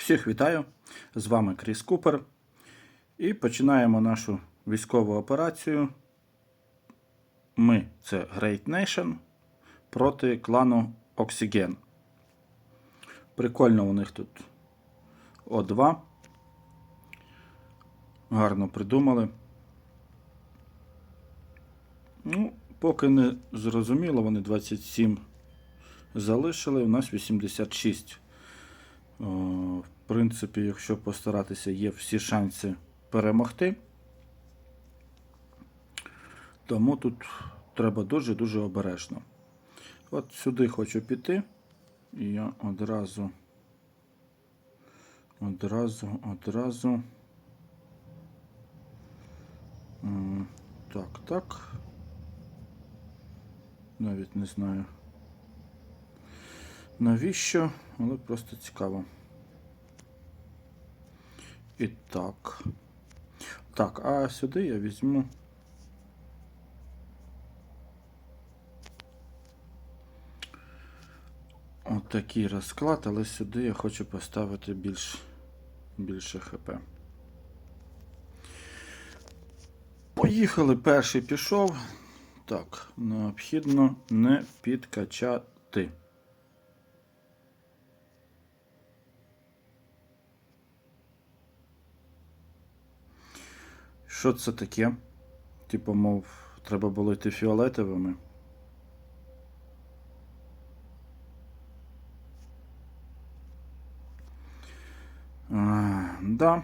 Всіх вітаю! З вами Кріс Купер. І починаємо нашу військову операцію. Ми це Great Nation проти клану Oxygen. Прикольно у них тут О2. Гарно придумали. Ну, поки не зрозуміло, вони 27 залишили, у нас 86. О, В принципі, якщо постаратися, є всі шанси перемогти. Тому тут треба дуже-дуже обережно. От сюди хочу піти. І я одразу, одразу, одразу. Так, так. Навіть не знаю. Навіщо? Але просто цікаво. І так. Так, а сюди я візьму. Отакий розклад, але сюди я хочу поставити більш, більше ХП. Поїхали, перший пішов. Так, необхідно не підкачати. Що це таке? Типу, мов, треба було йти фіолетовими. А, да.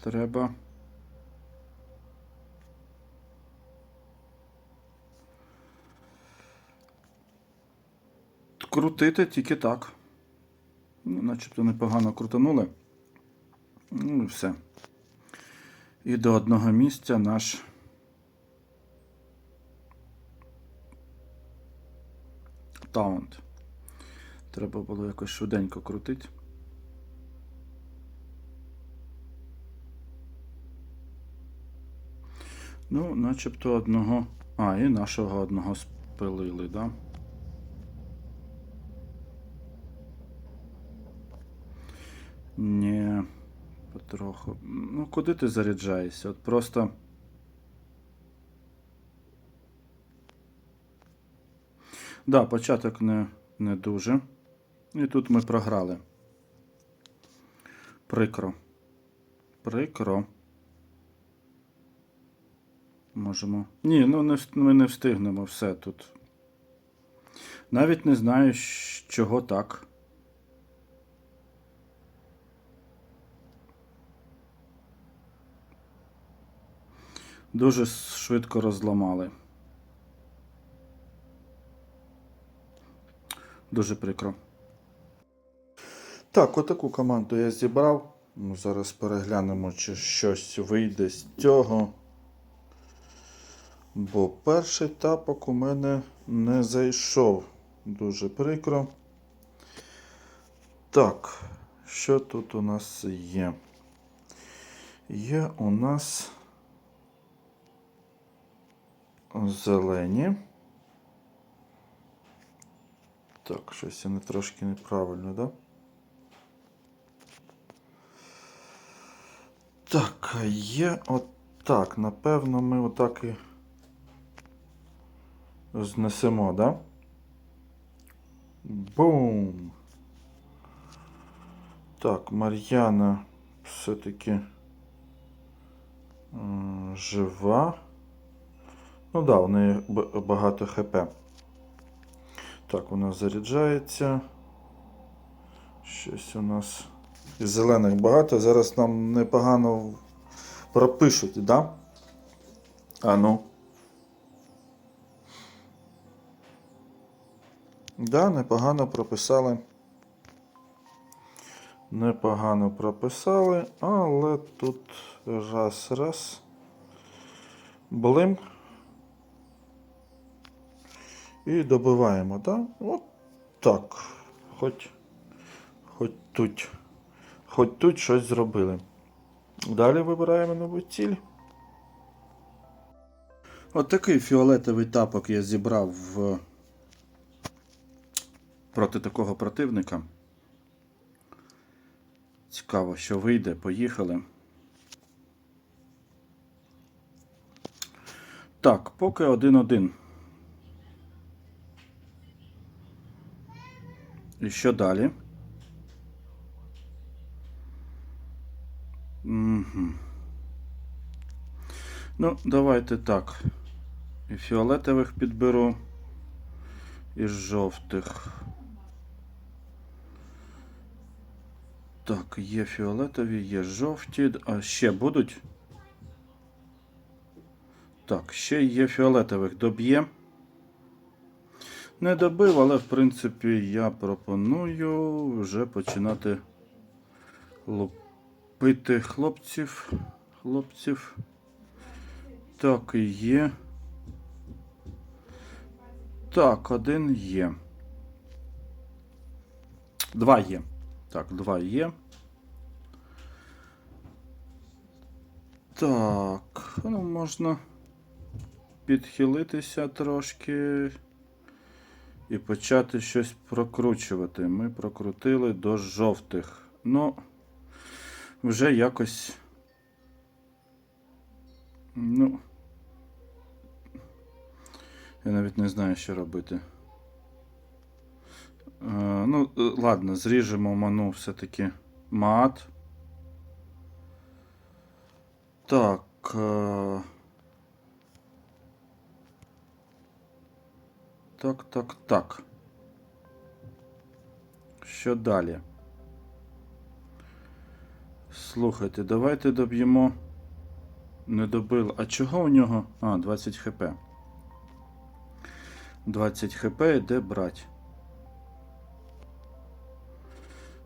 Треба. Крутити тільки так. Ну, начебто непогано крутанули. Ну і все. І до одного місця наш таунт. Треба було якось швиденько крутити. Ну, начебто одного. А, і нашого одного спилили, да? Ні, потроху. Ну, куди ти заряджаєшся? От просто. Да, початок не, не дуже. І тут ми програли. Прикро. Прикро. Можемо. Ні, ну не, ми не встигнемо все тут. Навіть не знаю, чого так. Дуже швидко розламали. Дуже прикро. Так, отаку команду я зібрав. Ну, Зараз переглянемо, чи щось вийде з цього. Бо перший тапок у мене не зайшов. Дуже прикро. Так, що тут у нас є? Є у нас зелені. Так, щось не трошки неправильно, да? Так, є отак. Напевно, ми отак і знесемо, да? Бум! Так, Мар'яна все-таки жива. Ну да, у неї багато ХП. Так, вона заряджається. Щось у нас із зелених багато. Зараз нам непогано пропишуть, да? А ну. Да, непогано прописали. Непогано прописали, але тут раз, раз. Блим. І добиваємо, так? От так. Хоч, хоч тут. Хоч тут щось зробили. Далі вибираємо нову ціль. От такий фіолетовий тапок я зібрав в... проти такого противника. Цікаво, що вийде. Поїхали. Так, поки 1-1. І що далі? Угу. Ну, давайте так. І фіолетових підберу, і жовтих. Так, є фіолетові, є жовті. А ще будуть? Так, ще є фіолетових доб'є. Не добив, але в принципі я пропоную вже починати лупити хлопців. Хлопців. Так, є. Так, один є. Два є. Так, два є. Так, ну можна підхилитися трошки і почати щось прокручувати. Ми прокрутили до жовтих. Ну, вже якось. Ну. Я навіть не знаю, що робити. Е, ну, е, ладно, зріжемо ману все-таки мат. Так. Е... Так, так, так. Що далі? Слухайте, давайте доб'ємо. Не добили. А чого у нього? А, 20 хп. 20 хп йде брать.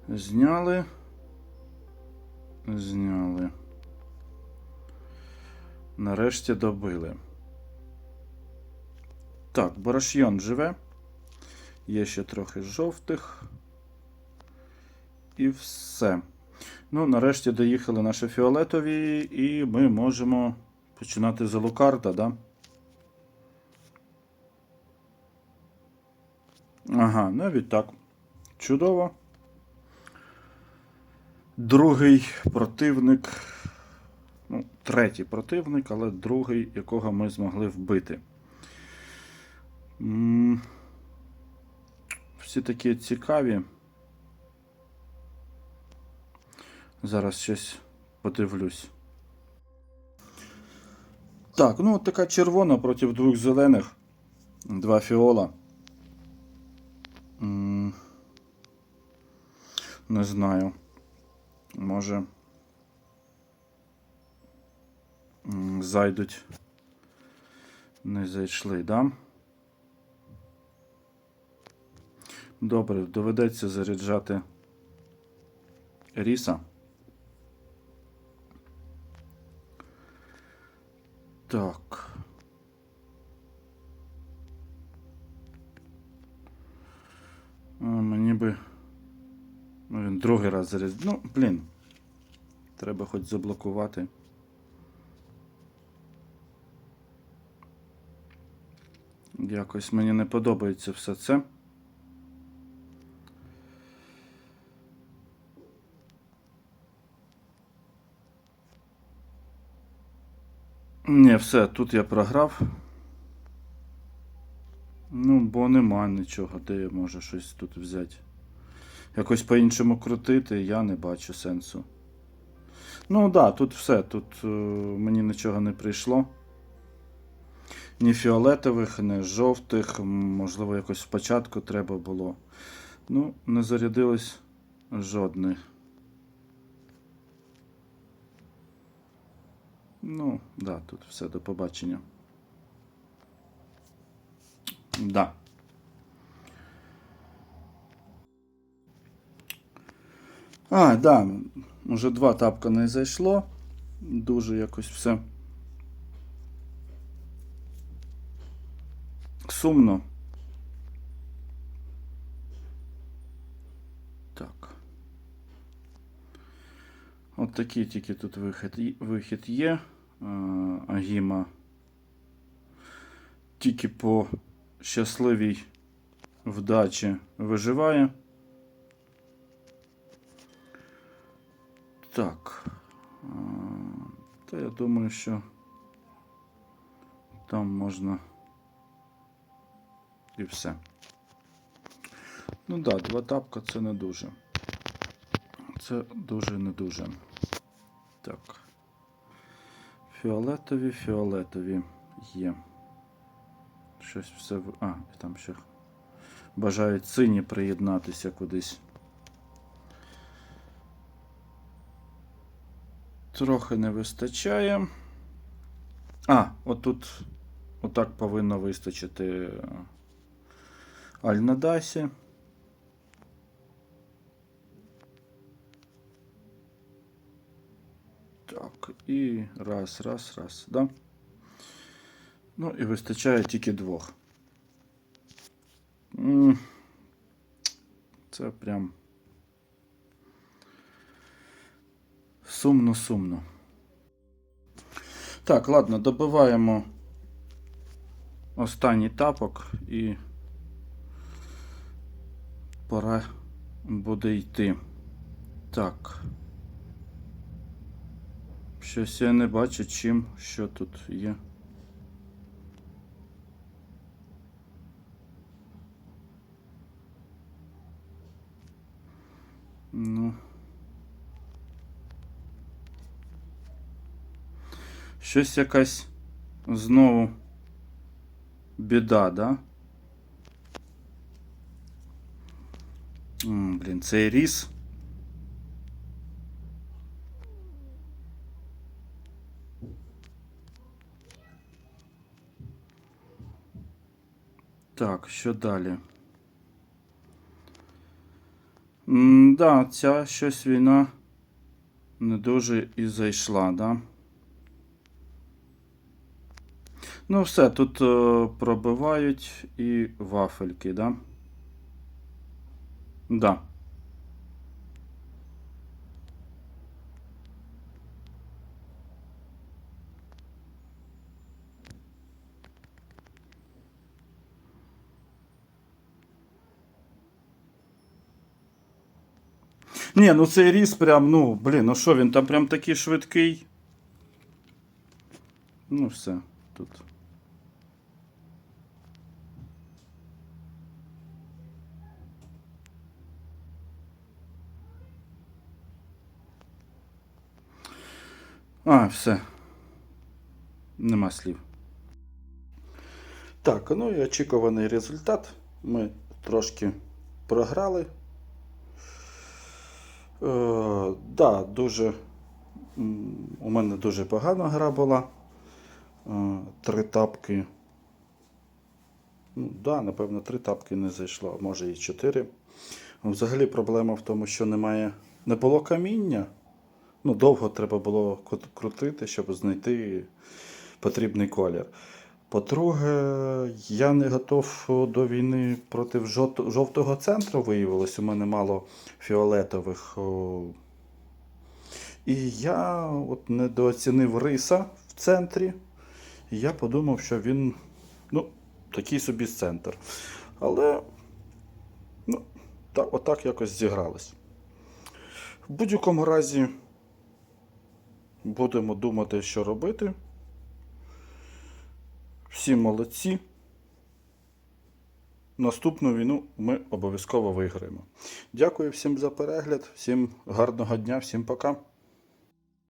Зняли. Зняли. Нарешті добили. Так, Барашйон живе. Є ще трохи жовтих. І все. Ну, нарешті доїхали наші фіолетові, і ми можемо починати з Алукарда, да? Ага, навіть так. Чудово. Другий противник. Ну, третій противник, але другий, якого ми змогли вбити. Всі такі цікаві. Зараз щось подивлюсь. Так, ну от така червона проти двох зелених. Два фіола. Не знаю. Може. Зайдуть. Не зайшли, да? Добре, доведеться заряджати ріса. Так. Мені би. Ну, він другий раз заряд. Ну, блін. Треба хоч заблокувати. Якось мені не подобається все це. Ні, все, тут я програв. Ну, бо нема нічого, де я можу щось тут взяти. Якось по-іншому крутити, я не бачу сенсу. Ну так, да, тут все. Тут е, мені нічого не прийшло. Ні фіолетових, ні жовтих. Можливо, якось спочатку треба було. Ну, не зарядилось жодних. Ну, да, тут все до побачення. Да. А, да, уже два тапка не зайшло. Дуже якось все. Сумно. Так. Такий тільки тут вихід, вихід є. Е, Агіма тільки по щасливій вдачі виживає. Так. Та я думаю, що там можна і все. Ну так, да, два тапка це не дуже. Це дуже не дуже. Так. Фіолетові, фіолетові є. Щось все. А, там ще бажають сині приєднатися кудись. Трохи не вистачає. А, отут отак повинно вистачити е, Альнадасі. І раз, раз, раз, да? Ну і вистачає тільки двох. Це прям сумно-сумно. Так, ладно, добиваємо останній тапок і пора буде йти. Так. Щось я не бачу, чим, що тут є. Ну. Щось якась знову біда, да? М, блін, цей ріс. Так, що далі? М, да, ця щось війна не дуже і зайшла, да? Ну, все, тут е, пробивають і вафельки, да? Да. Ні, ну цей ріс прям, ну, блін, ну що він там прям такий швидкий. Ну, все, тут. А, все. Нема слів. Так, ну і очікуваний результат. Ми трошки програли. Е, да, дуже. У мене дуже погана гра була. Е, три тапки. Ну, да, напевно, три тапки не зайшло, може і чотири. Взагалі проблема в тому, що немає. Не було каміння. Ну, довго треба було крутити, щоб знайти потрібний колір. По-друге, я не готов до війни проти жовтого центру виявилось. У мене мало фіолетових. І я от недооцінив риса в центрі. І я подумав, що він ну, такий собі центр. Але ну, так, отак якось зігралось. В будь-якому разі будемо думати, що робити. Всі молодці. Наступну війну ми обов'язково виграємо. Дякую всім за перегляд, всім гарного дня, всім пока.